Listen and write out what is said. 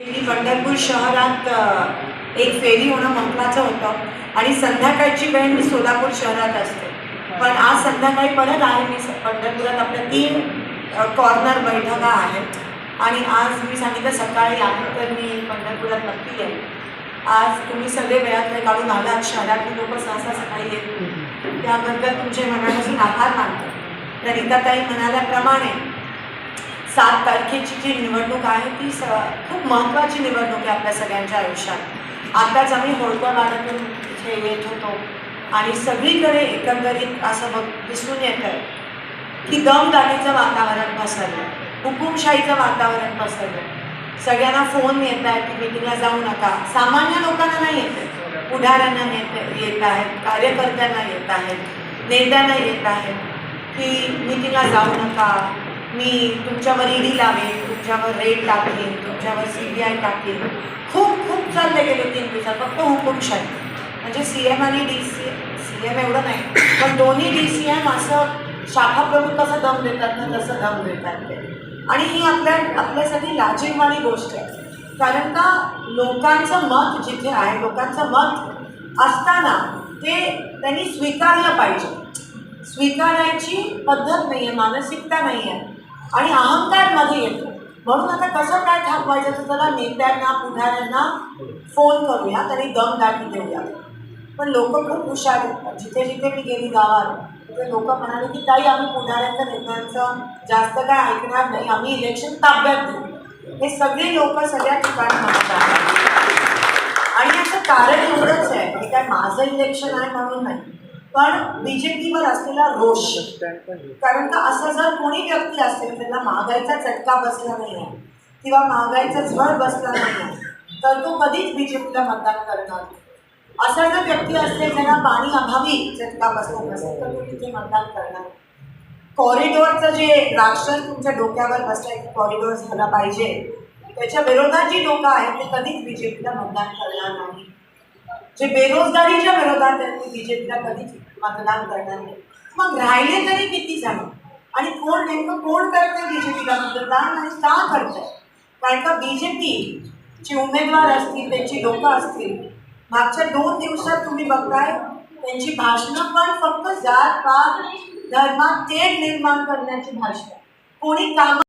मी पंढरपूर शहरात एक फेरी होणं महत्त्वाचं होतं. आणि संध्याकाळची वेळ मी सोलापूर शहरात असते. पण आज संध्याकाळी परत आहे मी पंढरपुरात. आपल्या तीन कॉर्नर बैठका आहेत. आणि आज मी सांगितलं सकाळी आहे तर मी पंढरपुरात नक्की येईल आज तुम्ही सगळे वेळात वेळ काढून आलात. शहरातली लोक सहसा सकाळी येत त्याबद्दल तुमचे मनापासून आभार मानतो. तर ताई म्हणाल्याप्रमाणे सात तारखेची जी निवडणूक आहे ती स खूप महत्त्वाची निवडणूक आहे आपल्या सगळ्यांच्या आयुष्यात. आताच आम्ही होळकर वाड्यातून इथे येत होतो आणि सगळीकडे एकंदरीत असं बघ दिसून येतं की दमदाटीचं वातावरण पसरलं हुकुमशाहीचं वातावरण पसरलं. सगळ्यांना फोन येत आहेत की मिटिंगला जाऊ नका. सामान्य लोकांना नाही येत पुढाऱ्यांना नेत येत आहेत कार्यकर्त्यांना येत आहेत नेत्यांना येत आहेत की मिटिंगला जाऊ नका. मी तुमच्यावर ईडी लावेन तुमच्यावर रेड टाकेन तुमच्यावर सी बी आय टाकेन. खूप खूप चालले गेले तीन दिवसात फक्त हुकुमशाही म्हणजे सी एम आणि डी सी सी एम एवढं नाही पण दोन्ही डी सी एम असं शाखा प्रमुख कसं दम देतात ना तसं दम देतात ते. आणि ही आपल्या आपल्यासाठी लाजीरवाणी गोष्ट आहे. कारण का लोकांचं मत जिथे आहे लोकांचं मत असताना ते त्यांनी स्वीकारलं पाहिजे. स्वीकारायची पद्धत नाही आहे मानसिकता नाही आहे आणि अहंकारमध्ये येतो. म्हणून आता कसं काय थांबवायचं तर त्याला नेत्यांना पुढाऱ्यांना फोन करूया त्यांनी दम दाटी देऊया पण लोक खूप हुशार आहेत. जिथे जिथे मी गेली गावात तिथे लोक म्हणाले की ताई आम्ही पुढाऱ्यांचं नेत्यांचं जास्त काय ऐकणार नाही. आम्ही इलेक्शन ताब्यात घेऊ. हे सगळे लोक सगळ्या ठिकाणी म्हणतात. आणि असं कारण एवढंच आहे. की काय माझं इलेक्शन आहे म्हणून नाही. पण बीजेपीवर असलेला रोष. कारण का असं जर कोणी व्यक्ती असेल त्यांना महागाईचा चटका बसला नाही आहे किंवा महागाईचा झळ बसला नाही आहे तर तो कधीच बीजेपीला मतदान करणार असा जर व्यक्ती असते ज्यांना पाणी अभावी चटका बसला नसेल तर तो तिथे मतदान करणार कॉरिडॉरचं जे राक्षस तुमच्या डोक्यावर बसलंय की कॉरिडॉर झाला पाहिजे त्याच्या विरोधात जी लोकं आहेत ते कधीच बीजेपीला मतदान करणार नाही. जे बेरोजगारीच्या विरोधात आहेत ते बी जे पीला कधीच मतदान करणार नाही. मग राहिले तरी किती जण? आणि कोण नेमकं कोण करतंय बी जे मतदान आणि का करतंय कारण का बी जे उमेदवार असतील त्यांची लोकं असतील मागच्या दोन दिवसात तुम्ही बघताय त्यांची भाषणं पण फक्त जात पात धर्मात तेढ निर्माण करण्याची भाषण. कोणी काम